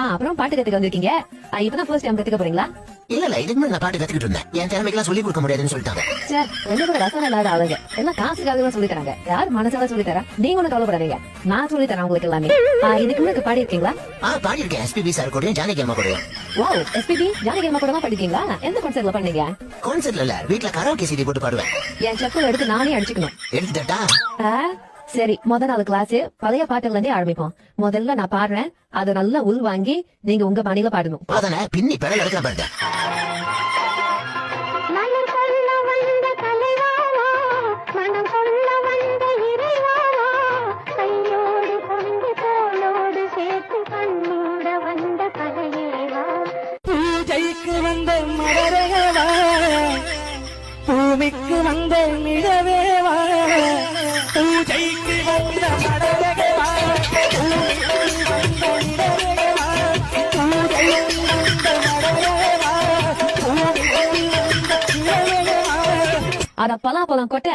அப்புறம் பாட்டு கத்துக்க வந்திருக்கீங்க? இப்பதான் ஃபர்ஸ்ட் டைம் கத்துக்க போறீங்களா? இல்ல இல்ல இதுக்கு நான் பாட்டு கத்துக்கிட்டு இருந்தேன். என் திறமைக்கெல்லாம் சொல்லி கொடுக்க முடியாதுன்னு சொல்லிட்டாங்க. சார் கொஞ்சம் கூட ரசம் இல்லாத ஆளுங்க. எல்லாம் காசுக்காக சொல்லி தராங்க யார் மனசால சொல்லி தரா நீங்க ஒண்ணு கவலைப்படாதீங்க. நான் சொல்லி தரேன் உங்களுக்கு எல்லாமே. இதுக்கு முன்னாடி பாடி இருக்கீங்களா ஆ பாடியிருக்கேன். எஸ்பிபி சார் கூடயும் ஜானகி அம்மா கூடயும். வாவ் எஸ்பிபி ஜானகி அம்மா கூடமா படிக்கீங்களா எந்த கான்சர்ட்ல பண்ணீங்க கான்சர்ட்ல இல்ல வீட்ல கராோகே சிடி போட்டு பாடுவேன். என் செப்பல் எடுத்து நானே அடிச்சுக்கணும். எடுத்துட்டா? சரி முத நாள் கிளாஸ் பழைய பாட்டுல இருந்தே ஆரம்பிப்போம். முதல்ல நான் பாடுறேன். அதை நல்லா உள் வாங்கி நீங்க உங்க பாணியில பாடணும். அதானே பின்னி பெடல் எடுக்கிற பாருங்க. சொல்ல வந்த அட பலாப்பழம் கொட்டை.